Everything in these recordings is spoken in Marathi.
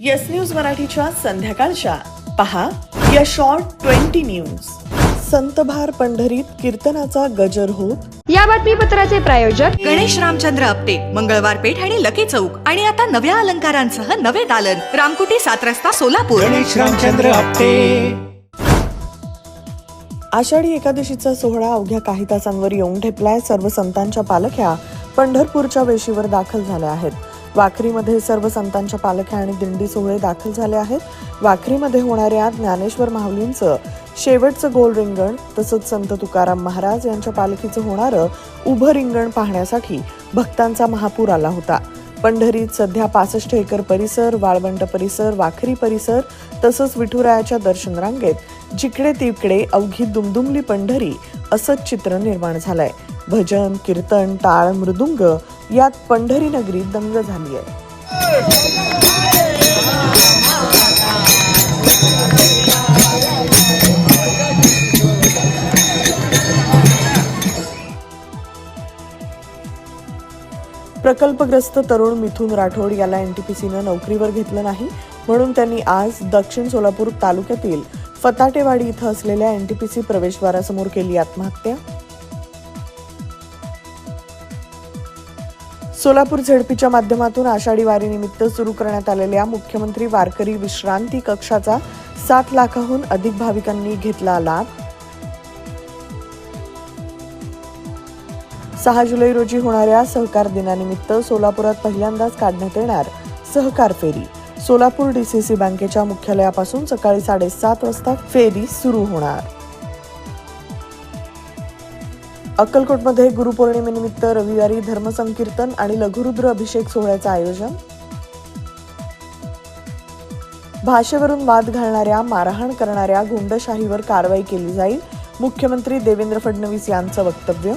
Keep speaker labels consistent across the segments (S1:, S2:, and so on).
S1: येस न्यूज मराठीच्या संध्याकाळच्या. पहा या शॉर्ट ट्वेंटी न्यूज संतभार पंढरीत कीर्तनाचा गजर होत
S2: या बातमीपत्राचे प्रायोजक
S3: गणेश रामचंद्र आपटे मंगळवार पेठ आणि लकी चौक. आणि आता नव्या अलंकारांसह नवे दालन. रामकुटी सात रस्ता सोलापूर.
S4: गणेश रामचंद्र आपटे.
S1: आषाढी एकादशीचा सोहळा अवघ्या काही तासांवर येऊन ठेपलाय. सर्व संतांच्या पालख्या पंढरपूरच्या वेशीवर दाखल झाल्या आहेत. वाखरीमध्ये सर्व संतांच्या पालख्या आणि दिंडी सोहळे दाखल झाले आहेत. वाखरीमध्ये होणाऱ्या ज्ञानेश्वर माहुलींचं शेवटचं गोल रिंगण तसंच संत तुकाराम महाराज यांच्या पालखीचं होणारं उभं रिंगण पाहण्यासाठी भक्तांचा महापूर आला होता. पंढरीत सध्या पासष्ट एकर परिसर वाळवंट परिसर वाखरी परिसर तसंच विठुरायाच्या दर्शन रांगेत जिकडे तिकडे अवघी दुमदुमली पंढरी असंच चित्र निर्माण झालंय. भजन कीर्तन टाळ मृदुंग यात पंढरी नगरी दंग झाली आहे. प्रकल्पग्रस्त तरुण मिथुन राठोड याला एनटीपीसीनं नोकरीवर घेतलं नाही म्हणून त्यांनी आज दक्षिण सोलापूर तालुक्यातील फताटेवाडी इथं असलेल्या एनटीपीसी प्रवेशद्वारासमोर केली आत्महत्या. सोलापूर झेडपीच्या माध्यमातून आषाढी वारीनिमित्त सुरू करण्यात आलेल्या मुख्यमंत्री वारकरी विश्रांती कक्षाचा सात लाखाहून अधिक भाविकांनी घेतला लाभ. सहा जुलै रोजी होणाऱ्या सहकार दिनानिमित्त सोलापुरात पहिल्यांदाच काढण्यात येणार सहकार फेरी. सोलापूर डीसीसी बँकेच्या मुख्यालयापासून सकाळी साडेसात वाजता फेरी सुरू होणार. अक्कलकोटमध्ये गुरुपौर्णिमेनिमित्त रविवारी धर्मसंकीर्तन आणि लघुरुद्र अभिषेक सोहळ्याचं आयोजन. भाषेवरून वाद घालणाऱ्या मारहाण करणाऱ्या गुंडशाहीवर कारवाई केली जाईल मुख्यमंत्री देवेंद्र फडणवीस यांचं वक्तव्य.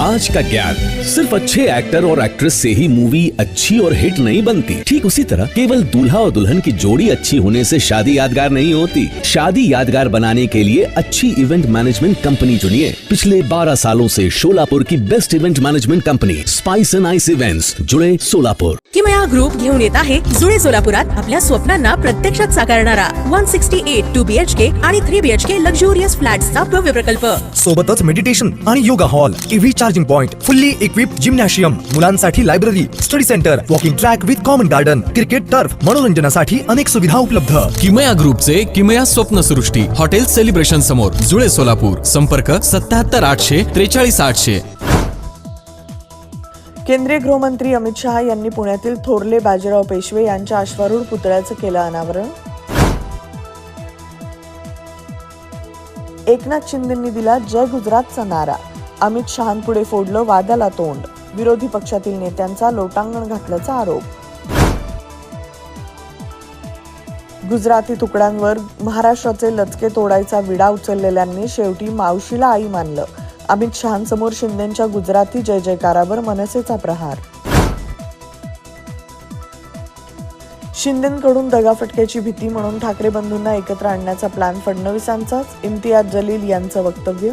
S5: आज का ज्ञान सिर्फ़ अच्छे एक्टर और एक्ट्रेस से ही मूवी अच्छी और हिट नहीं बनती। ठीक उसी तरह केवल दूल्हा और दुल्हन की जोड़ी अच्छी होने से शादी यादगार नहीं होती। शादी यादगार बनाने के लिए अच्छी इवेंट मैनेजमेंट कंपनी चुनिए। पिछले 12 सालों से शोलापुर की best event management company Spice and Ice Events जुड़े सोलापुर की
S6: किमया ग्रुप घेऊन येत आहे जुळे सोलापुरात आपल्या स्वप्नांना प्रत्यक्षात साकारणारा one sixty eight two B H K आणि three B H K luxurious फ्लॅट्सचा भव्य प्रकल्प.
S4: सोबतच मेडिटेशन आणि yoga hall EV charging point fully equip gymnasium मुलांसाठी library study centre walking track with common garden cricket turf मनोरंजनासाठी अनेक सुविधा उपलब्ध.
S7: किमया ग्रुपचे किमया स्वप्नसृष्टी हॉटेल सेलिब्रेशन समोर जुळे सोलापूर. संपर्क सत्याहत्तर आठशे त्रेचाळीस आठशे.
S1: केंद्रीय गृहमंत्री अमित शहा यांनी पुण्यातील थोरले बाजीराव पेशवे यांच्या अश्वारूढ पुतळ्याचं केलं अनावरण. एकनाथ शिंदेंनी दिला जय गुजरातचा नारा. अमित शहांपुढे फोडलं वादाला तोंड. विरोधी पक्षातील नेत्यांचा लोटांगण घातल्याचा आरोप. गुजराती तुकड्यांवर महाराष्ट्राचे लचके तोडायचा विडा उचललेल्यांनी शेवटी मावशीला आई मानलं. अमित शहांसमोर शिंदेच्या गुजराती जय जयकारावर मनसेचा प्रहार. शिंदेकडून दगाफटक्याची भीती म्हणून ठाकरे बंधूंना एकत्र आणण्याचा प्लॅन फडणवीसांचाच? इम्तियाज जलील यांचं वक्तव्य?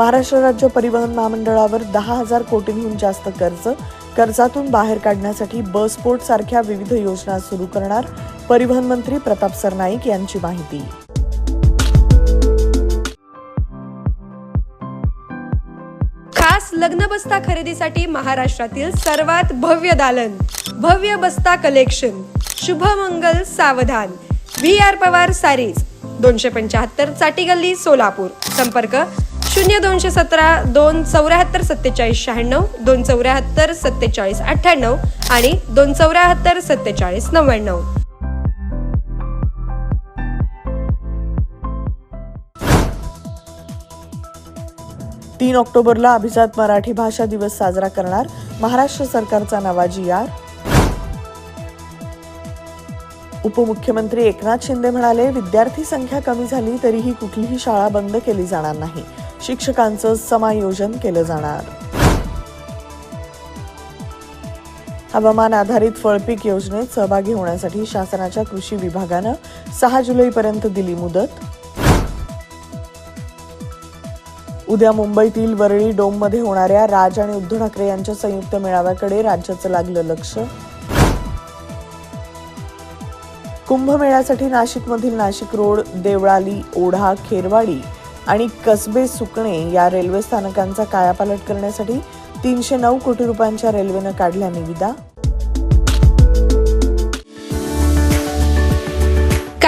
S1: महाराष्ट्र राज्य परिवहन महामंडळावर दहा हजार कोटींहून जास्त कर्ज कर्जातून बाहेर काढण्यासाठी बसपोर्ट सारख्या विविध योजना सुरू करणार परिवहन मंत्री प्रताप सरनाईक यांची माहिती.
S2: खास लग्न बस्ता खरेदीसाठी महाराष्ट्रातील सर्वात भव्य दालन भव्य बस्ता कलेक्शन शुभमंगल सावधान व्ही आर पवार सारीज दोनशे पंच्याहत्तर चाटी गल्ली सोलापूर. संपर्क शून्य दोनशे सतरा दोन चौऱ्याहत्तर सत्तेचाळीस शहाण्णव दोन चौऱ्याहत्तर सत्तेचाळीस अठ्ठ्याण्णव आणि दोन चौऱ्याहत्तर सत्तेचाळीस नव्याण्णव.
S1: तीन ऑक्टोबरला अभिजात मराठी भाषा दिवस साजरा करणार महाराष्ट्र सरकारचा नवाजी आर. उपमुख्यमंत्री एकनाथ शिंदे म्हणाले विद्यार्थी संख्या कमी झाली तरीही कुठलीही शाळा बंद केली जाणार नाही. शिक्षकांचं समायोजन केलं जाणार. हवामान आधारित फळपीक योजनेत सहभागी होण्यासाठी शासनाच्या कृषी विभागानं सहा जुलैपर्यंत दिली मुदत. उद्या मुंबईतील वरळी डोममध्ये होणाऱ्या राज आणि उद्धव ठाकरे यांच्या संयुक्त मेळाव्याकडे राज्याचं लागलं लक्ष. कुंभमेळ्यासाठी नाशिकमधील नाशिक रोड देवळाली ओढा खेरवाडी आणि कसबे सुकणे या रेल्वे स्थानकांचा कायापालट करण्यासाठी तीनशे नऊ कोटी रुपयांच्या रेल्वेनं काढल्या निविदा.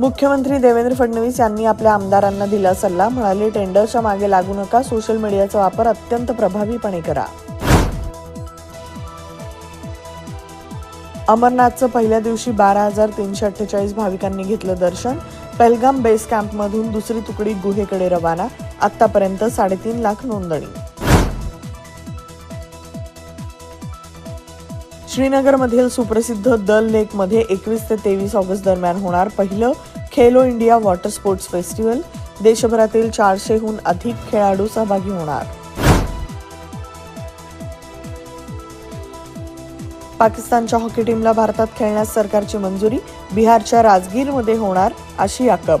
S1: मुख्यमंत्री देवेंद्र फडणवीस यांनी आपल्या आमदारांना दिला सल्ला म्हणाले टेंडरच्या मागे लागू नका सोशल मीडियाचा वापर अत्यंत प्रभावीपणे करा. अमरनाथचं पहिल्या दिवशी बारा हजार तीनशे अठ्ठेचाळीस भाविकांनी घेतलं दर्शन. पेलगाम बेस कॅम्पमधून दुसरी तुकडी गुहेकडे रवाना. आतापर्यंत साडेतीन लाख नोंदणी. श्रीनगरमधील सुप्रसिद्ध दल लेकमध्ये एकवीस ते तेवीस ऑगस्ट दरम्यान होणार पहिलं Khelo India water sports festival. देशभरातील चारशेहून अधिक खेळाडू सहभागी होणार. पाकिस्तानच्या हॉकी टीमला भारतात खेळण्यास सरकारची मंजुरी. बिहारच्या राजगीरमध्ये होणार आशिया कप